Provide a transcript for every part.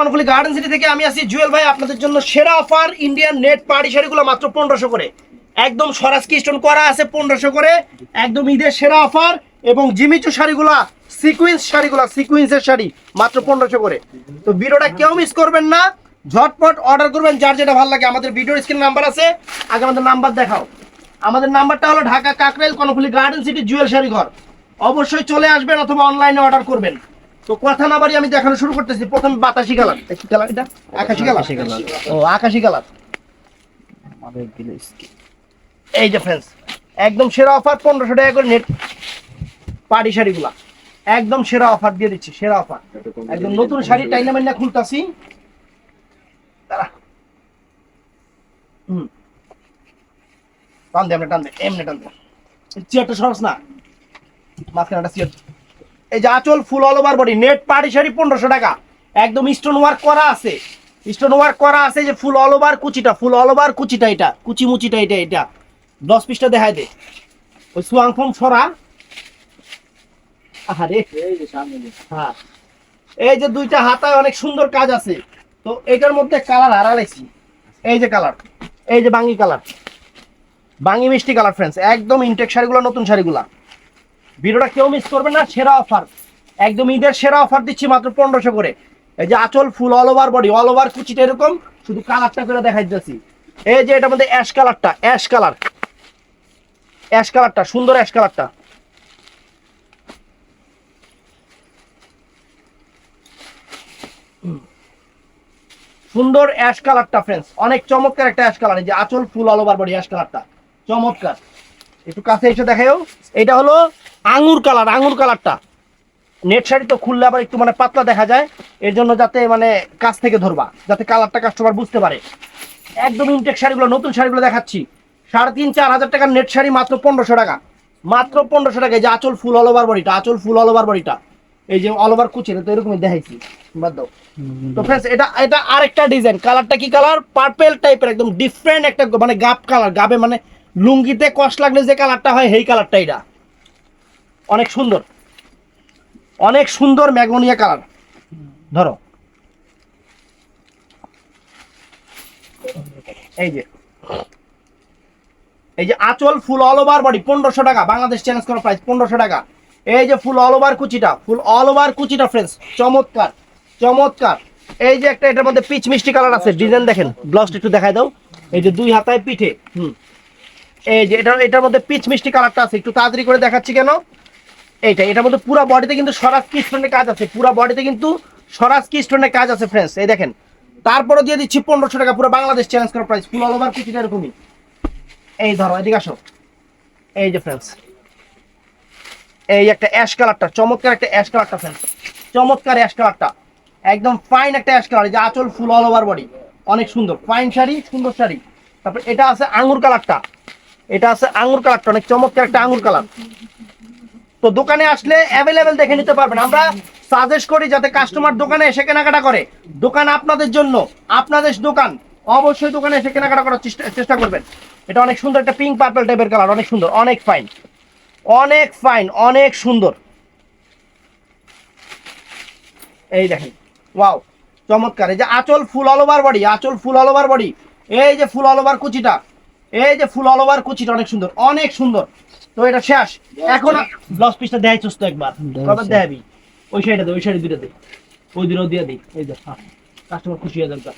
Karnaphuli Garden city থেকে আমি আছি জুয়েল ভাই, আপনাদের জন্য সেরা অফার ইন্ডিয়ান নেট পার্টি শাড়িগুলো মাত্র পনেরোশো করে। একদম স্বরাজকি স্টোন করা আছে পনেরোশো করে, একদম ঈদের সেরা অফার এবং জিমিচু শাড়িগুলা সিকুয়েন্স শাড়িগুলা সিকুয়েন্সের শাড়ি মাত্র পনেরোশো করে। তো ভিডিওটা কেউ মিস করবেন না, ঝটপট অর্ডার করবেন, যার যেটা ভালো লাগে। আমাদের ভিডিওর স্ক্রিন নাম্বার আছে, আগে আমাদের নাম্বার দেখাও। আমাদের নাম্বারটা হলো Dhaka Kakrail Karnaphuli Garden City Jewel sari ঘর অবশ্যই চলে আসবেন অথবা অনলাইনে অর্ডার করবেন। তো কথা না বাড়ি আমি দেখানো শুরু করতেছি। প্রথম বাতাসি কালার। কি কালার এটা। আকাশি কালার? ও আকাশি কালার। এই যে ফ্রেন্ডস একদম সেরা অফার পনেরোশো টাকা করে নেট পাড়ি শাড়িগুলা। একদম সেরা অফার দিয়ে দিচ্ছি সেরা অফার একদম নতুন শাড়ি টাইনা মাইনা খুলতাছি। দাঁড়া। হুম। টান দে আমরা টান দে এমনি টান দে। চেয়ারটা সরস না? মাঝখানে একটা চেয়ার। এই যে আঁচল full all over body net পাড়ি শাড়ি পনেরোশো টাকা। একদম স্টোন ওয়ার্ক করা আছে। স্টোন ওয়ার্ক করা আছে যে ফুল অল ওভার কুচিটা ফুল অল ওভার কুচিটা এটা কুচি মুচিটা এটা এটা। দশ পিসটা দেখায় দে। ওই সুয়াং ফম সরা। আহারে। হ্যাঁ। এই যে দুইটা হাতায় অনেক সুন্দর কাজ আছে। তো এটার মধ্যে কালার হারালাইছি এই যে কালার এই যে বাঙ্গি কালার বাঙ্গি মিষ্টি কালার ফ্রেন্ডস একদম ইনটেক শাড়িগুলো নতুন শাড়িগুলা। ভিডিওটা কেউ মিস করবে না, সেরা অফার একদম ঈদের সেরা অফার দিচ্ছি মাত্র পনেরোশো করে। এই যে আঁচল full all over body all over কুচিটা এরকম, শুধু কালারটা করে দেখাই দিচ্ছি এই যে এটার মধ্যে অ্যাশ কালারটা অ্যাশ কালার অ্যাশ কালারটা সুন্দর অ্যাশ কালারটা সুন্দর অ্যাশ কালারটা ফ্রেন্ডস অনেক চমৎকার একটা অ্যাশ কালার এই যে আঁচল full all over body ash কালারটা চমৎকার। একটু কাছে এসে দেখাও এটা হলো আঙুর কালার, আঙুর কালারটা। নেট শাড়ি তো খুললে আবার একটু মানে পাতলা দেখা যায়। এর জন্য যাতে মানে কাছ থেকে ধরবা, যাতে কালারটা কাস্টমার বুঝতে পারে। একদম ইনটেক শাড়িগুলো, নতুন শাড়িগুলো দেখাচ্ছি। সাড়ে তিন, চার হাজার টাকার নেট শাড়ি মাত্র পনেরোশো টাকা। মাত্র পনেরোশো টাকা যে আচল ফুল অল ওভার বডিটা আঁচল ফুল অল ওভার বডিটা এই যে অল ওভার তো এরকমই দেখাইছি, বাদ দাও। তো এটা এটা আরেকটা ডিজাইন কালারটা কি কালার? পার্পেল টাইপের একদম ডিফারেন্ট একটা মানে গাব কালার গাবে মানে লুঙ্গিতে কষ্ট লাগলে যে কালারটা হয়, সেই কালারটা এটা। অনেক সুন্দর। অনেক সুন্দর ম্যাগনোনিয়া কালার। ধরো। এই যে। এই যে আঁচল ফুল অল ওভার বডি পনেরোশো টাকা। বাংলাদেশ চ্যালেঞ্জ করা প্রাইস পনেরোশো টাকা। এই যে ফুল অল ওভার কুচিটা, ফুল অল ওভার কুচিটা ফ্রেন্ডস চমৎকার চমৎকার। এই যে একটা এটার মধ্যে পিচ মিষ্টি কালার আছে ডিজাইন দেখেন ব্লাউজটা একটু দেখাই দাও। এই যে দুই হাতায় পিঠে, হুম। এই যে এটা, এটার মধ্যে পিচ মিষ্টি কালারটা আছে, একটু তাড়াতাড়ি করে দেখাচ্ছি কেন? এইটা এটার মধ্যে পুরো বডিতে কিন্তু স্বরাজ কি স্টোনের কাজ আছে, পুরো বডিতে কিন্তু স্বরাজ কি স্টোনের কাজ আছে ফ্রেন্ডস এই দেখেন। তারপরে দিয়ে দিচ্ছি পনেরোশো টাকা, পুরো বাংলাদেশ চ্যালেঞ্জ করা প্রাইস ফুল অল ওভার কুচিটা এরকমই। এই ধরো, এদিকে আসো। এই যে ফ্রেন্ডস এই একটা অ্যাশ কালারটা চমৎকার একটা অ্যাশ কালারটা ফ্রেন্ডস চমৎকার অ্যাশ কালারটা একদম ফাইন একটা অ্যাশ কালার যে আঁচল ফুল অল ওভার বডি অনেক সুন্দর। ফাইন শাড়ি, সুন্দর শাড়ি। তারপর এটা আছে আঙ্গুর কালারটা এটা আছে আঙ্গুর কালারটা অনেক চমৎকার একটা আঙ্গুর কালার তো দোকানে আসলে অ্যাভেলেবেল দেখে নিতে পারবেন। আমরা সাজেস্ট করি যাতে কাস্টমার দোকানে এসে কেনাকাটা করে। দোকান আপনাদের জন্য, আপনাদের দোকান। অবশ্যই দোকানে এসে কেনাকাটা করার চেষ্টা চেষ্টা করবেন। এটা অনেক সুন্দর একটা পিঙ্ক পার্পল টাইপের কালার অনেক সুন্দর, অনেক ফাইন অনেক ফাইন অনেক সুন্দর। এই দেখেন ওয়াও চমৎকার। এই যে আঁচল ফুল অল ওভার বডি আঁচল ফুল অল ওভার বডি এই যে ফুল অল ওভার কুচিটা, এই যে ফুল অল ওভার কুচিটা, অনেক সুন্দর অনেক সুন্দর। তো এটা শেষ। এখন ব্লাউজ পিসটা দেখাই চুস্ত একবার। কবে দেখাবি ওই সাইডে দে ওই সাইডে দুইটা দে। ওই দুটো দিয়ে দিই। এই যে কাস্টমার খুশি হয়ে যাবে।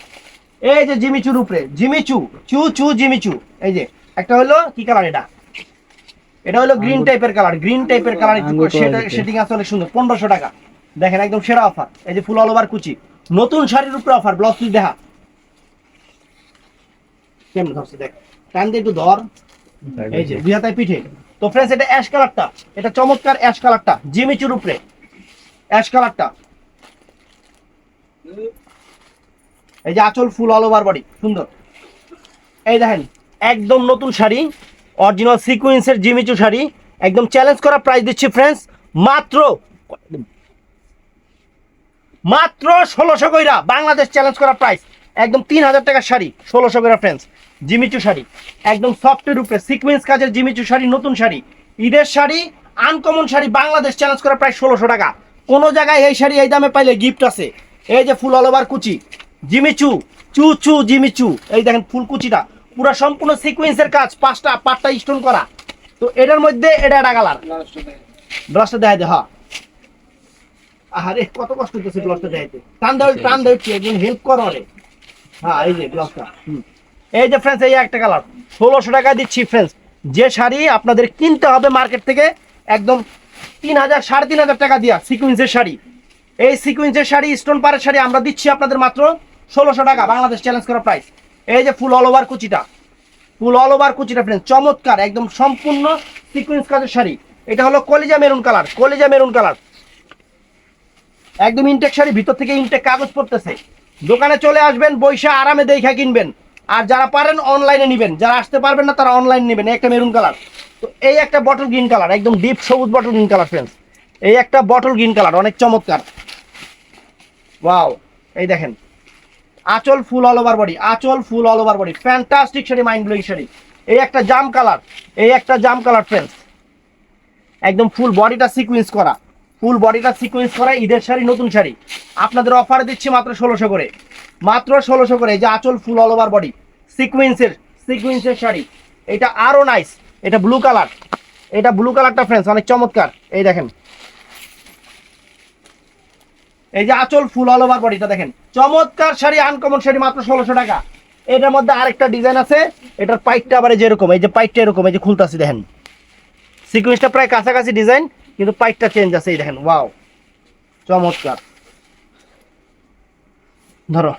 এই যে জিমিচুর উপরে জিমিচু চু চু জিমিচু। এই যে একটা হলো কি কালার এটা? এটা হলো গ্রিন টাইপের কালার গ্রিন টাইপের কালার সেটা সেটিং আছে অনেক সুন্দর। পনেরোশো টাকা। দেখেন একদম সেরা অফার এই যে ফুল অল ওভার কুচি। নতুন শাড়ির উপরে অফার ব্লাউজ পিস দেখা। কেমন ধরছে দেখ। টান দিয়ে একটু ধর। এই যে দুই হাতায় পিঠে। তো ফ্রেন্ডস এটা অ্যাশ কালারটা এটা চমৎকার অ্যাশ কালারটা জিমিচুর উপরে। অ্যাশ কালারটা এই যে আঁচল ফুল অল ওভার বডি সুন্দর। এই দেখেন একদম নতুন শাড়ি অরিজিনাল সিকুয়েন্সের জিমিচু শাড়ি। একদম চ্যালেঞ্জ করা প্রাইস দিচ্ছি ফ্রেন্ডস মাত্র মাত্র ষোলোশো কইরা বাংলাদেশ চ্যালেঞ্জ করা প্রাইস একদম তিন হাজার টাকার শাড়ি ষোলোশো কইরা ফ্রেন্ডস জিমিচু শাড়ি একদম সফটের উপরে সিকুয়েন্স কাজের জিমিচু শাড়ি নতুন শাড়ি। ঈদের শাড়ি আনকমন শাড়ি বাংলাদেশ চ্যালেঞ্জ করা প্রায় ষোলোশো টাকা। কোনো জায়গায় এই শাড়ি এই দামে পাইলে গিফট আছে। এই যে ফুল অল ওভার কুচি। Jimmy Choo choo choo Jimmy Choo এই দেখেন ফুল কুচিটা। পুরো সম্পূর্ণ সিকোয়েন্সের কাজ, পাঁচটা পাঁচটা স্টোন করা। তো এটার মধ্যে এটা একটা কালার ব্লাস্টার দেখা যায় হ্যাঁ। আরে কত কষ্ট হচ্ছে ব্লাস্টার দেখাইতে। টান দেওয়া টান দেওয়া একজন হেল্প করো রে। হ্যাঁ এই যে ব্লাউজটা এই যে ফ্রেন্ডস এই একটা কালার। ষোলোশো টাকা দিচ্ছি ফ্রেন্ডস যে শাড়ি আপনাদের কিনতে হবে মার্কেট থেকে, একদম তিন হাজার, সাড়ে তিন হাজার টাকা দিয়া সিকুয়েন্সের শাড়ি। এই সিকুয়েন্সের শাড়ি স্টোন পাড়ের শাড়ি আমরা দিচ্ছি আপনাদের মাত্র ষোলোশো টাকা, বাংলাদেশ চ্যালেঞ্জ করা প্রাইস এই যে ফুল অল ওভার কুচিটা। ফুল অল ওভার কুচিটা ফ্রেন্ডস চমৎকার, একদম সম্পূর্ণ সিকুয়েন্স কাজের শাড়ি। এটা হলো কলিজা মেরুন কালার, কলিজা মেরুন কালার। একদম ইনটেক শাড়ি, ভিতর থেকে ইনটেক কাগজ পড়তেছে। দোকানে চলে আসবেন বৈশা আরামে দেখা কিনবেন। আর যারা পারেন অনলাইনে নেবেন, যারা আসতে পারবেন না, তারা অনলাইন নেবেন। একটা মেরুন কালার তো এই একটা বটল গ্রিন কালার একদম ডিপ সবুজ বটল গ্রিন কালার ফ্রেন্ডস এই একটা বটল গ্রিন কালার অনেক চমৎকার। ওয়াও এই দেখেন। আঁচল ফুল অল ওভার বডি আঁচল full all over body fantastic sari mind blowing sari এই একটা জাম কালার এই একটা জাম কালার ফ্রেন্ডস একদম ফুল বডিটা সিকুয়েন্স করা। ফুল বডিটা সিকোয়েন্স করা ঈদের শাড়ি, নতুন শাড়ি। আপনাদের অফারে দিচ্ছি মাত্র ষোলোশো করে। মাত্র ষোলোশো করে, এই যে আঁচল ফুল অল ওভার বডি সিকুয়েন্সের সিকুয়েন্সের শাড়ি। এটা আরও নাইস এটা ব্লু কালার এটা ব্লু কালারটা ফ্রেন্ডস অনেক চমৎকার। এই দেখেন। এই যে আঁচল ফুল অল ওভার বডিটা দেখেন। চমৎকার শাড়ি আনকমন শাড়ি মাত্র ষোলোশো টাকা। এটার মধ্যে আরেকটা ডিজাইন আছে, এটার পাইটটা আবার এই যে এরকম, এই যে পাইটটা এরকম, এই যে খুলতাছি, দেখেন। সিকুয়েন্সটা প্রায় কাছাকাছি ডিজাইন কিন্তু পাইটটা চেঞ্জ আছে, এই দেখেন ওয়াও চমৎকার। ধরো।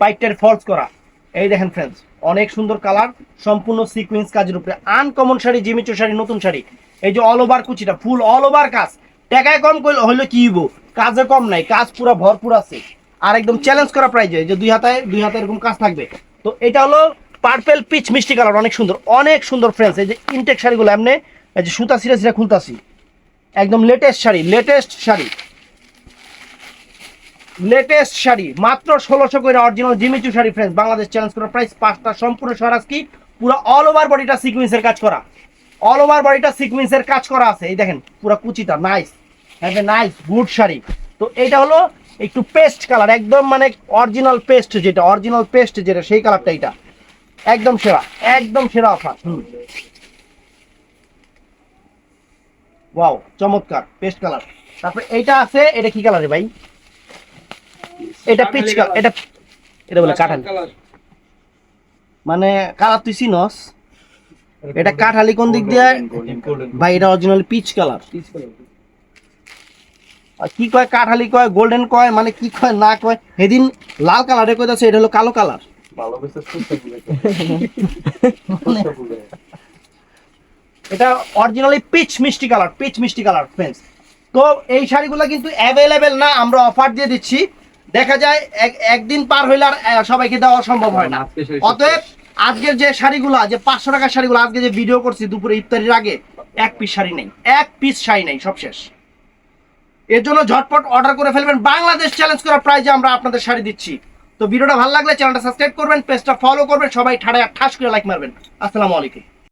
পাইটটার ফলস করা। এই দেখেন ফ্রেন্ডস অনেক সুন্দর কালার সম্পূর্ণ সিকুয়েন্স কাজের উপরে। আনকমন শাড়ি, জিমিচো শাড়ি, নতুন শাড়ি। এই যে অল ওভার কুচিটা ফুল অল ওভার কাজ। টাকায় কম করলে হইলে কি হইব? কাজে কম নাই, কাজ পুরো ভরপুর আছে। আর একদম চ্যালেঞ্জ করা প্রাইজে যে দুই হাতায় দুই হাতে এরকম কাজ থাকবে। তো এটা হলো পার্পেল পিচ মিষ্টি কালার অনেক সুন্দর অনেক সুন্দর ফ্রেন্ডস এই যে ইনটেক শাড়িগুলো এমনি, এই যে সুতা, সিরা সিরা খুলতাছি। একদম latest sari latest sari. Latest sari, মাত্র ষোলোশো করে original Jimmy Choo sari friends Bangladesh challenge করা প্রাইস পাঁচটা, সম্পূর্ণ স্বরাজ কি? পুরো অল ওভার বডিটা সিকুয়েন্সের কাজ করা। অল ওভার বডিটা সিকুয়েন্সের কাজ করা আছে। এই দেখেন, পুরো কুচিটা nice have a nice good sari. তো এটা হলো একটু পেস্ট কালার একদম মানে অরিজিনাল পেস্ট যেটা অরিজিনাল পেস্ট যেটা, সেই কালারটা এটা একদম সেরা একদম সেরা অফার হুম। ওয়াও চমৎকার পেস্ট কালার তারপরে এইটা আছে, এটা কি কালারে ভাই? এটা পিচ এটা এটা বলে কাঠালি। মানে কালার তুই চিনস? এটা কাঠালি কোন দিক দিয়ে? ভাই এটা অরিজিনাল পিচ কালার কি কয় কাঠালি কয় গোল্ডেন কয় মানে কি কয় না কয় সেদিন লাল কালারে কয় যাচ্ছে এটা হলো কালো কালার এটা অরিজিনালি পিচ মিষ্টি কালার পিচ মিষ্টি কালার ফ্রেন্ডস তো এই শাড়িগুলো কিন্তু অ্যাভেলেবেল না আমরা অফার দিয়ে দিচ্ছি। দেখা যায় এক- একদিন পার হইলে আর সবাইকে দেওয়া সম্ভব হয় না। অতএব আজকের যে শাড়িগুলো যে পাঁচশো টাকার শাড়িগুলো আজকে যে ভিডিও করছি দুপুরে ইফতারির আগে এক পিস শাড়ি নেই। এক পিস শাড়ি নেই সব শেষ। এর জন্য ঝটপট অর্ডার করে ফেলবেন। বাংলাদেশ চ্যালেঞ্জ করা প্রাইজে আমরা আপনাদের শাড়ি দিচ্ছি। তো ভিডিওটা ভালো লাগলে চ্যানেলটা সাবস্ক্রাইব করবেন পেজটা ফলো করবেন সবাই ঠাড়ায় ঠাস করে লাইক মারবেন। আসসালামু আলাইকুম।